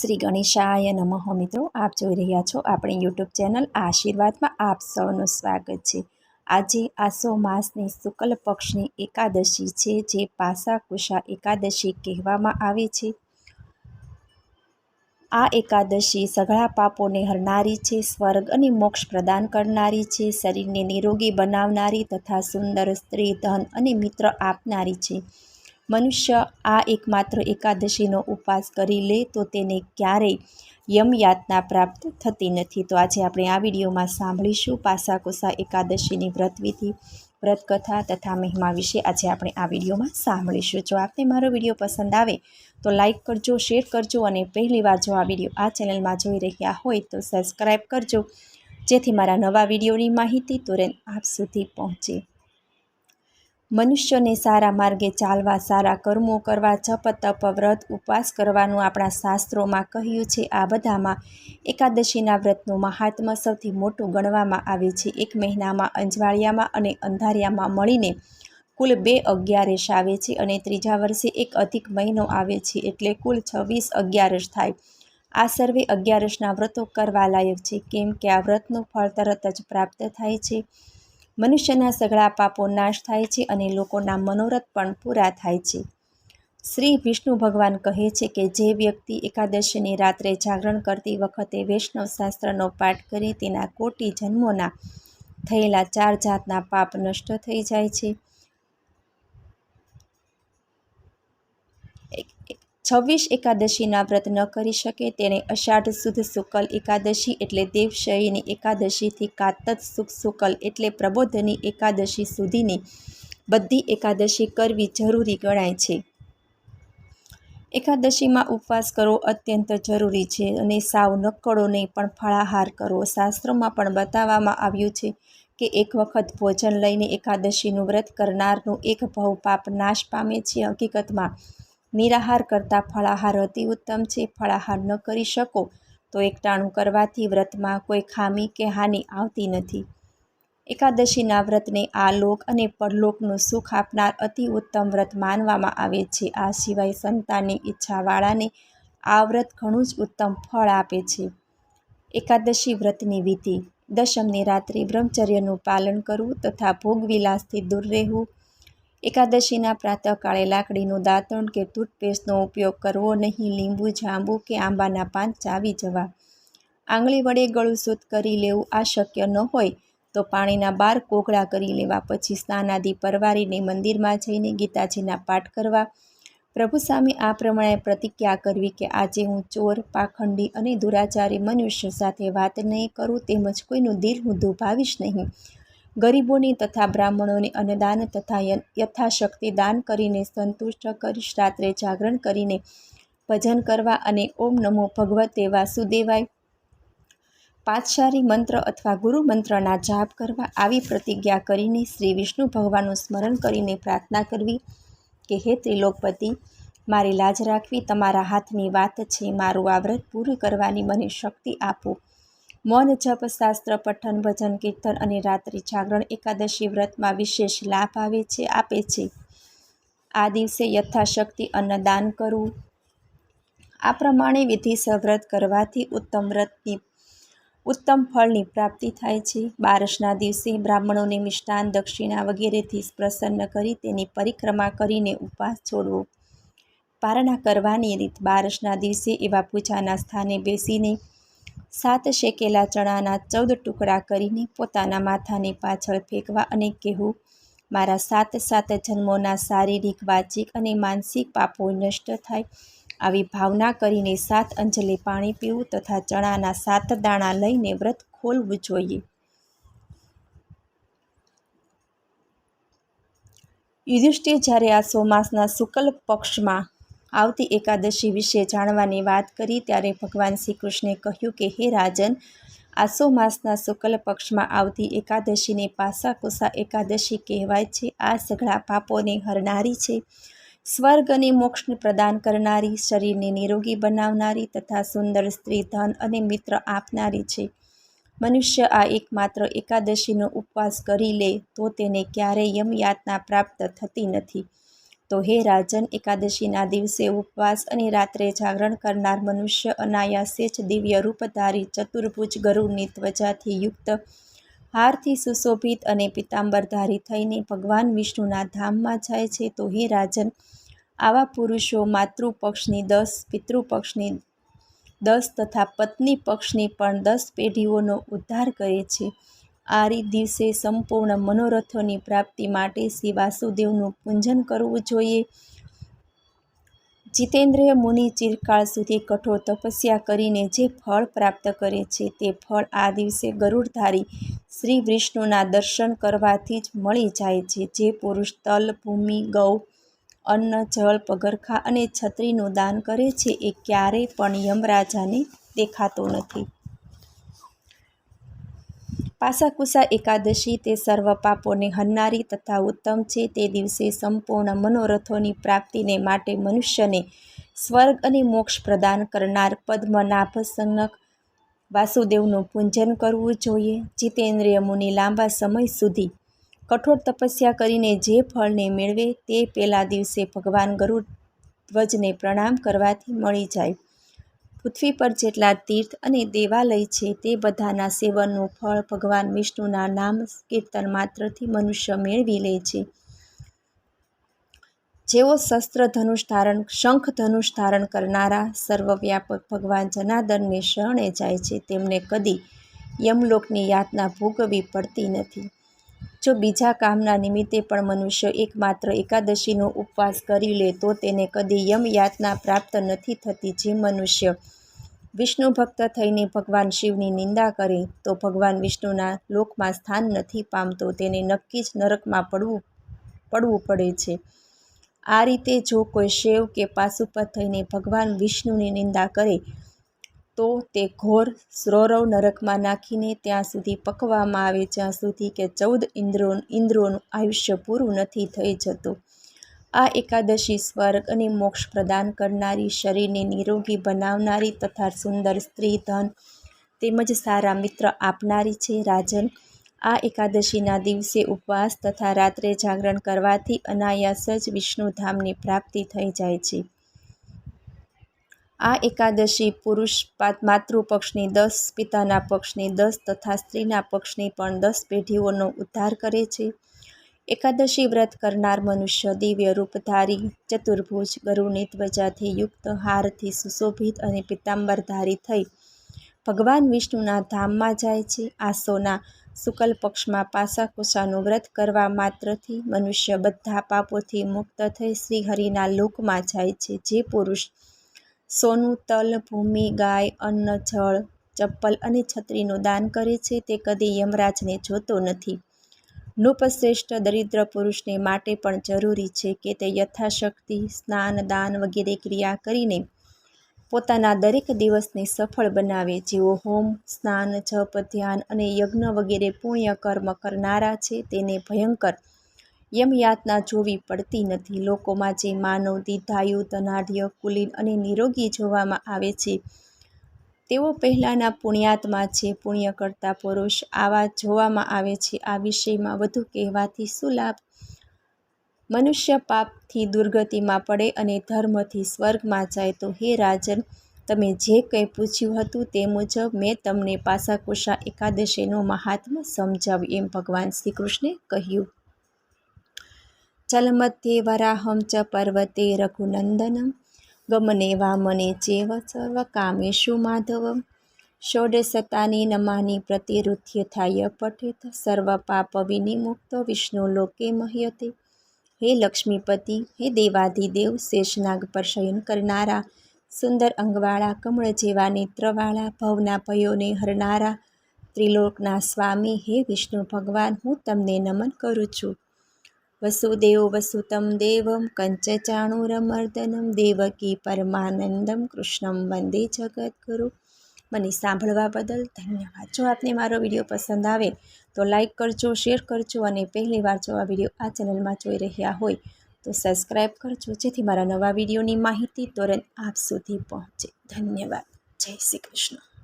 શ્રી ગણેશાય નમઃ મિત્રો, આપ જોઈ રહ્યા છો આપણી યુટ્યુબ ચેનલ આશીર્વાદમાં આપ સૌનું સ્વાગત છે. આજે આસો માસની શુક્લ પક્ષની એકાદશી છે, જે પાસાકુશા એકાદશી કહેવામાં આવે છે. આ એકાદશી સઘળા પાપોને હરનારી છે, સ્વર્ગ અને મોક્ષ પ્રદાન કરનારી છે, શરીરને નિરોગી બનાવનારી તથા સુંદર સ્ત્રી ધન અને મિત્ર આપનારી છે. મનુષ્ય આ એકમાત્ર એકાદશીનો ઉપવાસ કરી લે તો તેને ક્યારેય યમયાતના પ્રાપ્ત થતી નથી. તો આજે આપણે આ વિડીયોમાં સાંભળીશું પાસાકોસા એકાદશીની વ્રતવિધિ વ્રતકથા તથા મહિમા વિશે આજે આપણે આ વિડીયોમાં સાંભળીશું. જો આપને મારો વીડિયો પસંદ આવે તો લાઈક કરજો, શેર કરજો અને પહેલીવાર જો આ વીડિયો આ ચેનલમાં જોઈ રહ્યા હોય તો સબસ્ક્રાઈબ કરજો. જેથી મારા નવા વિડીયોની માહિતી તુરંત આપ સુધી પહોંચે. મનુષ્યને સારા માર્ગે ચાલવા, સારા કર્મો કરવા, જપ, તપ, વ્રત, ઉપવાસ કરવાનું આપણા શાસ્ત્રોમાં કહ્યું છે. આ બધામાં એકાદશીના વ્રતનું મહાત્મ્ય સૌથી મોટું ગણવામાં આવે છે. એક મહિનામાં અંજવાળિયામાં અને અંધારિયામાં મળીને કુલ બે અગિયારસ આવે છે અને ત્રીજા વર્ષે એક અધિક મહિનો આવે છે એટલે કુલ છવ્વીસ અગિયારસ થાય. આ સર્વે અગિયારસના વ્રતો કરવા લાયક છે. કેમ કે આ વ્રતનું ફળ તરત જ પ્રાપ્ત થાય છે. મનુષ્યના સઘળા પાપો નાશ થાય છે અને લોકોના મનોરથ પણ પૂરા થાય છે. શ્રી વિષ્ણુ ભગવાન કહે છે કે જે વ્યક્તિ એકાદશીની રાત્રે જાગરણ કરતી વખતે વૈષ્ણવ શાસ્ત્રનો પાઠ કરી તેના કોટી જન્મોના થયેલા ચાર જાતના પાપ નષ્ટ થઈ જાય છે. છવ્વીસ એકાદશીના વ્રત ન કરી શકે તેણે અષાઢ સુદ શુકલ એકાદશી એટલે દેવશયની એકાદશીથી કાતત સુખ શુકલ એટલે પ્રબોધની એકાદશી સુધીની બધી એકાદશી કરવી જરૂરી ગણાય છે. એકાદશીમાં ઉપવાસ કરવો અત્યંત જરૂરી છે અને સાવ નક્કડો નહીં, પણ ફળાહાર કરવો. શાસ્ત્રોમાં પણ બતાવવામાં આવ્યું છે કે એક વખત ભોજન લઈને એકાદશીનું વ્રત કરનારનું એક ભવ પાપ નાશ પામે છે. હકીકતમાં નિરાહાર કરતાં ફળાહાર અતિ ઉત્તમ છે, ફળાહાર ન કરી શકો તો એકટાણું કરવાથી વ્રતમાં કોઈ ખામી કે હાનિ આવતી નથી. એકાદશીના વ્રતને આ લોક અને પરલોકનું સુખ આપનાર અતિ ઉત્તમ વ્રત માનવામાં આવે છે. આ સિવાય સંતાનની ઈચ્છાવાળાને આ વ્રત ઘણું જ ઉત્તમ ફળ આપે છે. એકાદશી વ્રતની વિધિ. દશમની રાત્રિ બ્રહ્મચર્યનું પાલન કરવું તથા ભોગવિલાસથી દૂર રહેવું એકાદશીના પ્રાતઃકાળે લાકડીનું દાંતણ કે ટૂથપેસ્ટનો ઉપયોગ કરવો નહીં, લીંબુ, જાંબુ કે આંબાના પાન ચાવી જવા. આંગળી વડે ગળું શુદ્ધ કરી લેવું આ શક્ય ન હોય તો પાણીના બાર કોગળા કરી લેવા, પછી સ્નાન આદિ પરવારીને મંદિરમાં જઈને ગીતાજીના પાઠ કરવા. પ્રભુ સામે આ પ્રમાણે પ્રતિજ્ઞા કરવી કે આજે હું ચોર, પાખંડી અને દુરાચારી મનુષ્ય સાથે વાત નહીં કરું, તેમજ કોઈનું દિલ હું દુભાવીશ નહીં. ગરીબોને તથા બ્રાહ્મણોને અન્નદાન તથા યથાશક્તિ દાન કરીને સંતુષ્ટ કરીશ રાત્રે જાગરણ કરીને ભજન કરવા અને ઓમ નમો ભગવતે વાસુદેવાય. પાતશારી મંત્ર અથવા ગુરુ મંત્રના જાપ કરવા આવી પ્રતિજ્ઞા કરીને શ્રી વિષ્ણુ ભગવાનનું સ્મરણ કરીને પ્રાર્થના કરવી કે, હે ત્રિલોકપતિ, મારી લાજ રાખવી, તમારા હાથની વાત છે, મારું આ વ્રત પૂરું કરવાની મને શક્તિ આપો. મૌન જપ શાસ્ત્ર પઠન, ભજન, કીર્તન અને રાત્રિ જાગરણ એકાદશી વ્રતમાં વિશેષ લાભ આવે છે, આપે છે. આ દિવસે યથાશક્તિ અન્નદાન કરવું. આ પ્રમાણે વિધિસર વ્રત કરવાથી ઉત્તમ વ્રતની, ઉત્તમ ફળની પ્રાપ્તિ થાય છે. બારસના દિવસે બ્રાહ્મણોને મિષ્ટાન, દક્ષિણા વગેરેથી પ્રસન્ન કરી તેની પરિક્રમા કરીને ઉપવાસ છોડવો. પારણા કરવાની રીત બારસના દિવસે એવા પૂજાના સ્થાને બેસીને સાત શેકેલા ચણાના ચૌદ ટુકડા કરીને પોતાના માથાની પાછળ ફેંકવા અને કહેવું, મારા સાત સાત જન્મોના શારીરિક, વાચિક અને માનસિક પાપો નષ્ટ થાય. આવી ભાવના કરીને સાત અંજલિ પાણી પીવું તથા ચણાના સાત દાણા લઈને વ્રત ખોલવું જોઈએ. યુધિષ્ઠિર જ્યારે આ સોમાસના શુક્લ પક્ષમાં આવતી એકાદશી વિશે જાણવાની વાત કરી ત્યારે ભગવાન શ્રી કૃષ્ણે કહ્યું કે, હે રાજન, આસો માસના શુક્લ પક્ષમાં આવતી એકાદશીને પાસાકુસા એકાદશી કહેવાય છે. આ સઘળા પાપોને હરનારી છે. સ્વર્ગ અને મોક્ષને પ્રદાન કરનારી, શરીરને નિરોગી બનાવનારી તથા સુંદર સ્ત્રી ધન અને મિત્ર આપનારી છે. મનુષ્ય આ એકમાત્ર એકાદશીનો ઉપવાસ કરી લે તો તેને ક્યારેય યમયાતના પ્રાપ્ત થતી નથી. તો હે રાજન, એકાદશીના દિવસે ઉપવાસ અને રાત્રે જાગરણ કરનાર મનુષ્ય અનાયાસે જ દિવ્ય રૂપધારી ચતુર્ભુજ ગરુડની ત્વચાથી યુક્ત હારથી સુશોભિત અને પિતાંબરધારી થઈને ભગવાન વિષ્ણુના ધામમાં જાય છે. તો હે રાજન, આવા પુરુષો માતૃપક્ષની દસ, પિતૃપક્ષની દસ તથા પત્ની પક્ષની પણ દસ પેઢીઓનો ઉદ્ધાર કરે છે. આ દિવસે સંપૂર્ણ મનોરથોની પ્રાપ્તિ માટે શ્રી વાસુદેવનું પૂજન કરવું જોઈએ. જીતેન્દ્રિય મુનિ ચિરકાળ સુધી કઠોર તપસ્યા કરીને જે ફળ પ્રાપ્ત કરે છે તે ફળ આ દિવસે ગરુડધારી શ્રી વિષ્ણુના દર્શન કરવાથી જ મળી જાય છે. જે પુરુષ તલ, ભૂમિ, ગૌ, અન્ન, જળ, પગરખા અને છત્રીનું દાન કરે છે એ ક્યારેય પણ યમરાજાને દેખાતો નથી. પાસાકુસા એકાદશી તે સર્વ પાપોને હરનારી તથા ઉત્તમ છે. તે દિવસે સંપૂર્ણ મનોરથોની પ્રાપ્તિને માટે મનુષ્યને સ્વર્ગ અને મોક્ષ પ્રદાન કરનાર પદ્મનાભ વાસુદેવનું પૂજન કરવું જોઈએ. જીતેન્દ્રિય મુનિ લાંબા સમય સુધી કઠોર તપસ્યા કરીને જે ફળને મેળવે તે પહેલા દિવસે ભગવાન ગરુડ ધ્વજને પ્રણામ કરવાથી મળી જાય. પૃથ્વી પર જેટલા તીર્થ અને દેવાલય છે તે બધાના સેવનનું ફળ ભગવાન વિષ્ણુના નામ કીર્તન માત્રથી મનુષ્ય મેળવી લે છે. જેઓ શસ્ત્ર ધનુષ ધારણ, શંખ ધનુષ ધારણ કરનારા સર્વવ્યાપક ભગવાન જનાર્દનને શરણે જાય છે, તેમને કદી યમલોકની યાતના ભોગવવી પડતી નથી. જો બીજા કામના નિમિત્તે પણ મનુષ્ય એકમાત્ર એકાદશીનો ઉપવાસ કરી લે, તો તેને કદી યમ યાતના પ્રાપ્ત નથી થતી જે મનુષ્ય વિષ્ણુ ભક્ત થઈને ભગવાન શિવની નિંદા કરે, તો ભગવાન વિષ્ણુના લોકમાં સ્થાન નથી પામતો, તેને નક્કી જ નરકમાં પડવું પડવું પડે છે. આ રીતે જો કોઈ શિવ કે પાશુપત થઈને ભગવાન વિષ્ણુની નિંદા કરે, તો તે ઘોર સ્રોરવ નરકમાં નાખીને ત્યાં સુધી પકવામાં આવે, જ્યાં સુધી કે ચૌદ ઇન્દ્રો, ઇન્દ્રોનું આયુષ્ય પૂરું નથી થઈ જતું. આ એકાદશી સ્વર્ગ અને મોક્ષ પ્રદાન કરનારી શરીરને નિરોગી બનાવનારી તથા સુંદર સ્ત્રી ધન તેમજ સારા મિત્ર આપનારી છે રાજન. આ એકાદશીના દિવસે ઉપવાસ તથા રાત્રે જાગરણ કરવાથી અનાયાસ જ વિષ્ણુધામની પ્રાપ્તિ થઈ જાય છે. આ એકાદશી પુરુષ માતૃપક્ષની દસ, પિતાના પક્ષની દસ તથા સ્ત્રીના પક્ષની પણ દસ પેઢીઓનો ઉદ્ધાર કરે છે. એકાદશી વ્રત કરનાર મનુષ્ય દિવ્ય રૂપધારી, ચતુર્ભુજ ગરુની ધ્વજાથી યુક્ત, હારથી સુશોભિત અને પિતાંબરધારી થઈ ભગવાન વિષ્ણુના ધામમાં જાય છે. આસોના શુકલ પક્ષમાં પાસાકુસાનું વ્રત કરવા માત્રથી મનુષ્ય બધા પાપોથી મુક્ત થઈ શ્રીહરિના લોકમાં જાય છે. જે પુરુષ સોનું, તલ, ભૂમિ, ગાય, અન્ન, જળ, ચપ્પલ અને છત્રીનું દાન કરે છે, તે કદી યમરાજને જોતો નથી. નૃપશ્રેષ્ઠ દરિદ્ર પુરુષને માટે પણ જરૂરી છે કે તે યથાશક્તિ, સ્નાન, દાન વગેરે ક્રિયા કરીને પોતાના દરેક દિવસને સફળ બનાવે. જેઓ હોમ, સ્નાન, જપ, ધ્યાન અને યજ્ઞ વગેરે પુણ્ય કર્મ કરનારા છે, તેને ભયંકર યમયાતના જોવી પડતી નથી. લોકોમાં જે માનવ, દીર્ઘાયુ, ધનાઢ્ય, કુલીન અને નિરોગી જોવામાં આવે છે તેઓ પહેલાંના પુણ્યાત્મા છે. પુણ્ય કરતા પુરુષ આવા જોવામાં આવે છે. આ વિષયમાં વધુ કહેવાથી શું લાભ? મનુષ્ય પાપથી દુર્ગતિમાં પડે અને ધર્મથી સ્વર્ગમાં જાય તો હે રાજન, તમે જે કંઈ પૂછ્યું હતું તે મુજબ મેં તમને પાસાકુશા એકાદશીનું મહાત્મ્ય સમજાવ્યું એમ ભગવાન શ્રી કૃષ્ણે કહ્યું. ચલમધ્યે વરાહમ ચ પર્વતે રઘુનંદનમ. ગમને વામને ચેવ સર્વ કામેશુ માધવ ષોડે સતાની નમાની પ્રતિરુથ્યથાય પઠિત સર્વ પાપ વિનિમુક્ત વિષ્ણુ લોકે મહ્યતે હે લક્ષ્મીપતિ હે દેવાધિદેવ શેષનાગ પર શયન કરનારા સુંદર અંગવાળા કમળ જેવા નેત્રવાળા ભવના ભયોને હરનારા ત્રિલોકના સ્વામી હે વિષ્ણુ ભગવાન હું તમને નમન કરું છું વસુદેવ વસુતમ દેવમ કંચચાણુરમર્દનમ દેવકી પરમાનંદમ કૃષ્ણમ વંદે જગદગુરુ મને સાંભળવા બદલ ધન્યવાદ. જો આપને મારો વીડિયો પસંદ આવે, તો લાઈક કરજો, શેર કરજો અને પહેલી વાર જો આ વીડિયો આ ચેનલમાં જોઈ રહ્યા હોય, તો સબસ્ક્રાઈબ કરજો, જેથી મારા નવા વિડીયોની માહિતી તુરંત આપ સુધી પહોંચે. ધન્યવાદ. જય શ્રી કૃષ્ણ.